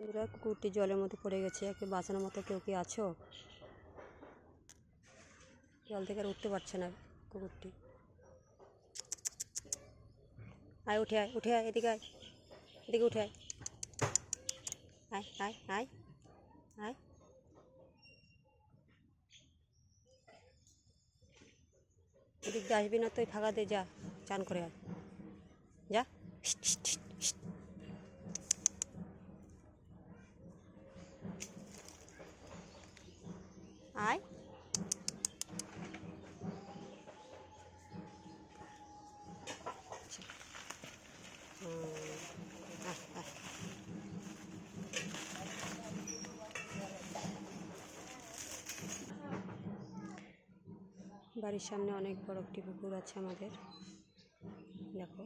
বন্ধুরা কুকুরটি জলের মধ্যে পড়ে গেছে, একে বাঁচানোর মতো কেউ কি আছো? জল থেকে আর উঠতে পারছে না কুকুরটি। আয়, উঠে আয় উঠে আয়, এদিকে আয়, এদিকে উঠে আয়। আয় আয় আয় আয়। এদিক দিয়ে আসবি না তুই ফাঁকা দিয়ে যা, চান করে আয়। যা। আয়। বাড়ির সামনে অনেক বড় একটি পুকুর আছে আমাদের দেখো